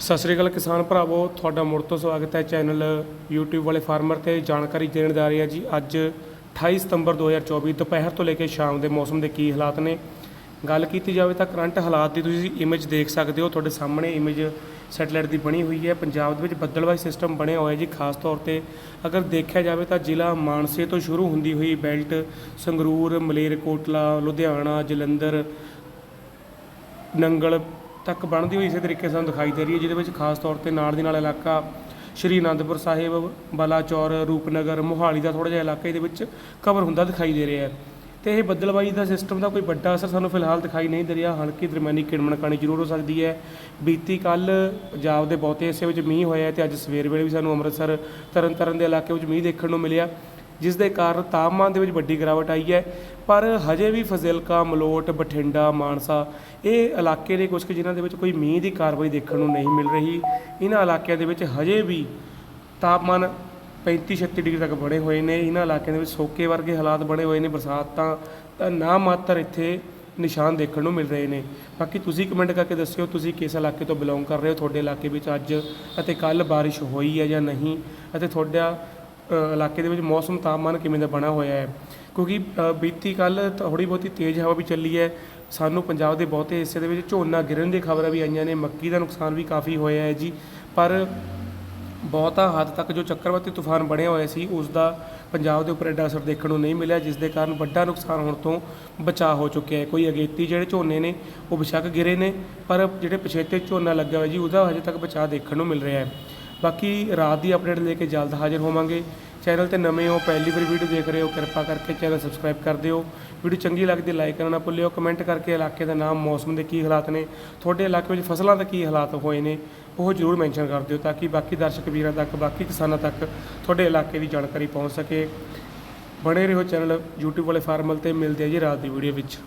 ਸਤਿ ਸ੍ਰੀ ਅਕਾਲ ਕਿਸਾਨ ਭਰਾਵੋ, ਤੁਹਾਡਾ ਮੁੜ ਤੋਂ ਸਵਾਗਤ ਹੈ ਚੈਨਲ YouTube ਵਾਲੇ ਫਾਰਮਰ ਤੇ ਜਾਣਕਾਰੀ ਦੇਣ ਜਾ ਰਹੀ ਹੈ ਜੀ। ਅੱਜ 28 ਸਤੰਬਰ 2024 ਦੁਪਹਿਰ ਤੋਂ ਲੈ ਕੇ ਸ਼ਾਮ ਦੇ ਮੌਸਮ ਦੇ ਕੀ ਹਾਲਾਤ ਨੇ? ਗੱਲ ਕੀਤੀ ਜਾਵੇ ਤਾਂ ਕਰੰਟ ਹਾਲਾਤ ਦੀ ਤੁਸੀਂ ਇਮੇਜ ਦੇਖ ਸਕਦੇ ਹੋ। ਤੁਹਾਡੇ ਸਾਹਮਣੇ ਇਮੇਜ ਸੈਟਲਾਈਟ ਦੀ ਬਣੀ ਹੋਈ ਹੈ। ਪੰਜਾਬ ਦੇ ਵਿੱਚ ਬੱਦਲਵਾਈ ਸਿਸਟਮ ਬਣਿਆ ਹੋਇਆ ਜੀ, ਖਾਸ ਤੌਰ ਤੇ ਅਗਰ ਦੇਖਿਆ ਜਾਵੇ ਤਾਂ ਜ਼ਿਲ੍ਹਾ ਮਾਨਸੇ ਤੋਂ ਸ਼ੁਰੂ ਹੁੰਦੀ ਹੋਈ ਬੈਲਟ, ਸੰਗਰੂਰ, ਮਲੇਰਕੋਟਲਾ, ਲੁਧਿਆਣਾ, ਜਲੰਧਰ, ਨੰਗਲ ਤੱਕ ਬਣਦੀ ਹੋਈ ਇਸੇ ਤਰੀਕੇ ਸਾਨੂੰ ਦਿਖਾਈ ਦੇ ਰਹੀ ਹੈ, ਜਿਹਦੇ ਵਿੱਚ ਖਾਸ ਤੌਰ ਤੇ ਨਾਲ ਦੀ ਨਾਲ ਇਲਾਕਾ ਸ਼੍ਰੀ ਅਨੰਦਪੁਰ ਸਾਹਿਬ, ਬਲਾਚੌਰ, ਰੂਪਨਗਰ, ਮੋਹਾਲੀ ਦਾ ਥੋੜਾ ਜਿਹਾ ਇਲਾਕਾ ਇਹਦੇ ਵਿੱਚ ਕਵਰ ਹੁੰਦਾ ਦਿਖਾਈ ਦੇ ਰਿਹਾ ਹੈ। ਤੇ ਇਹ ਬੱਦਲਬਾਈ ਦਾ ਸਿਸਟਮ ਦਾ ਕੋਈ ਵੱਡਾ ਅਸਰ ਸਾਨੂੰ ਫਿਲਹਾਲ ਦਿਖਾਈ ਨਹੀਂ ਦੇ ਰਿਹਾ, ਹਲਕੀ ਦਰਮਿਆਨੀ ਕਿਣਮਣ ਕਾਣੀ ਜ਼ਰੂਰ ਹੋ ਸਕਦੀ ਹੈ। ਬੀਤੀ ਕੱਲ ਪੰਜਾਬ ਦੇ ਬਹੁਤੇ ਹਿੱਸੇ ਵਿੱਚ ਮੀਂਹ ਹੋਇਆ ਹੈ ਤੇ ਅੱਜ ਸਵੇਰ ਵੇਲੇ ਵੀ ਸਾਨੂੰ ਅੰਮ੍ਰਿਤਸਰ ਤਰਨਤਾਰਨ ਦੇ ਇਲਾਕੇ ਵਿੱਚ ਮੀਂਹ ਦੇਖਣ ਨੂੰ ਮਿਲਿਆ। ਜਿਸ ਦੇ ਕਾਰਨ ਤਾਪਮਾਨ ਦੇ ਵਿੱਚ ਵੱਡੀ ਗਿਰਾਵਟ ਆਈ ਹੈ। ਪਰ ਹਜੇ ਵੀ ਫਜ਼ਿਲਕਾ, ਮਲੋਟ, ਬਠਿੰਡਾ, ਮਾਨਸਾ ਇਹ ਇਲਾਕੇ ਨੇ ਕੁਝ ਕੁ ਜਿਨ੍ਹਾਂ ਦੇ ਵਿੱਚ ਕੋਈ ਮੀਂਹ ਦੀ ਕਾਰਵਾਈ ਦੇਖਣ ਨੂੰ ਨਹੀਂ ਮਿਲ ਰਹੀ। ਇਹਨਾਂ ਇਲਾਕਿਆਂ ਦੇ ਵਿੱਚ ਹਜੇ ਵੀ ਤਾਪਮਾਨ 35 36 ਡਿਗਰੀ ਤੱਕ ਬਣੇ ਹੋਏ ਨੇ। ਇਹਨਾਂ ਇਲਾਕਿਆਂ ਦੇ ਵਿੱਚ ਸੋਕੇ ਵਰਗੇ ਹਾਲਾਤ ਬਣੇ ਹੋਏ ਨੇ। ਬਰਸਾਤਾਂ ਤਾਂ ਨਾ ਮਾਤਰ ਇੱਥੇ ਨਿਸ਼ਾਨ ਦੇਖਣ ਨੂੰ ਮਿਲ ਰਹੇ ਨੇ। ਬਾਕੀ ਤੁਸੀਂ ਕਮੈਂਟ ਕਰਕੇ ਦੱਸਿਓ, ਤੁਸੀਂ ਕਿਸ ਇਲਾਕੇ ਤੋਂ ਬਿਲੋਂਗ ਕਰ ਰਹੇ ਹੋ? ਤੁਹਾਡੇ ਇਲਾਕੇ ਵਿੱਚ ਅੱਜ ਅਤੇ ਕੱਲ ਬਾਰਿਸ਼ ਹੋਈ ਹੈ ਜਾਂ ਨਹੀਂ? ਅਤੇ ਤੁਹਾਡਾ ਇਲਾਕੇ ਦੇ ਵਿੱਚ ਮੌਸਮ ਤਾਪਮਾਨ ਕਿਵੇਂ ਦਾ ਬਣਾ ਹੋਇਆ ਹੈ? ਕਿਉਂਕਿ ਬੀਤੀ ਕੱਲ ਥੋੜੀ ਬਹੁਤੀ ਤੇਜ਼ ਹਵਾ ਵੀ ਚੱਲੀ ਹੈ। ਸਾਨੂੰ ਪੰਜਾਬ ਦੇ ਬਹੁਤੇ ਹਿੱਸੇ ਦੇ ਵਿੱਚ ਝੋਨਾ ਗਿਰਨ ਦੀ ਖਬਰਾਂ ਵੀ ਆਈਆਂ ਨੇ। ਮੱਕੀ ਦਾ ਨੁਕਸਾਨ ਵੀ ਕਾਫੀ ਹੋਇਆ ਹੈ ਜੀ। ਪਰ ਬਹੁਤਾ ਹੱਦ ਤੱਕ ਜੋ ਚੱਕਰਵਾਤੀ ਤੂਫਾਨ ਬਣਿਆ ਹੋਇਆ ਸੀ, ਉਸ ਦਾ ਪੰਜਾਬ ਦੇ ਉੱਪਰ ਐਡਾ ਅਸਰ ਦੇਖਣ ਨੂੰ ਨਹੀਂ ਮਿਲਿਆ, ਜਿਸ ਦੇ ਕਾਰਨ ਵੱਡਾ ਨੁਕਸਾਨ ਹੋਣ ਤੋਂ ਬਚਾਅ ਹੋ ਚੁੱਕਿਆ ਹੈ। ਕੋਈ ਅਗੇਤੀ ਜਿਹੜੇ ਝੋਨੇ ਨੇ, ਉਹ ਬੇਸ਼ੱਕ ਗਿਰੇ ਨੇ, ਪਰ ਜਿਹੜੇ ਪਛੇਤੇ ਝੋਨਾ ਲੱਗਿਆ ਹੋਇਆ ਜੀ, ਉਹਦਾ ਹਜੇ ਤੱਕ ਬਚਾਅ ਦੇਖਣ ਨੂੰ ਮਿਲ ਰਿਹਾ ਹੈ। ਬਾਕੀ ਰਾਤ ਦੀ ਅਪਡੇਟ ਲੈ ਕੇ ਜਲਦ ਹਾਜ਼ਰ ਹੋਵਾਂਗੇ। ਚੈਨਲ ਤੇ ਨਵੇਂ ਹੋ, ਪਹਿਲੀ ਵਾਰ ਵੀਡੀਓ ਦੇਖ ਰਹੇ ਹੋ, ਕਿਰਪਾ ਕਰਕੇ ਚੈਨਲ ਸਬਸਕ੍ਰਾਈਬ ਕਰ ਦਿਓ। ਵੀਡੀਓ ਚੰਗੀ ਲੱਗਦੀ ਲਾਈਕ ਕਰਨਾ ਨਾ ਭੁੱਲਿਓ। ਕਮੈਂਟ ਕਰਕੇ ਇਲਾਕੇ ਦਾ ਨਾਮ, ਮੌਸਮ ਦੇ ਕੀ ਹਾਲਾਤ ਨੇ, ਤੁਹਾਡੇ ਇਲਾਕੇ ਵਿੱਚ ਫਸਲਾਂ ਦੇ ਕੀ ਹਾਲਾਤ ਹੋਏ ਨੇ, ਉਹ ਜ਼ਰੂਰ ਮੈਂਸ਼ਨ ਕਰ ਦਿਓ ਤਾਂ ਕਿ ਬਾਕੀ ਦਰਸ਼ਕ ਵੀਰਾਂ ਤੱਕ, ਬਾਕੀ ਕਿਸਾਨਾਂ ਤੱਕ ਤੁਹਾਡੇ ਇਲਾਕੇ ਦੀ ਜਾਣਕਾਰੀ ਪਹੁੰਚ ਸਕੇ। ਬਣੇ ਰਹੋ ਚੈਨਲ YouTube ਵਾਲੇ ਫਾਰਮਲ ਤੇ, ਮਿਲਦੇ ਆ ਜੀ ਰਾਤ ਦੀ ਵੀਡੀਓ ਵਿੱਚ।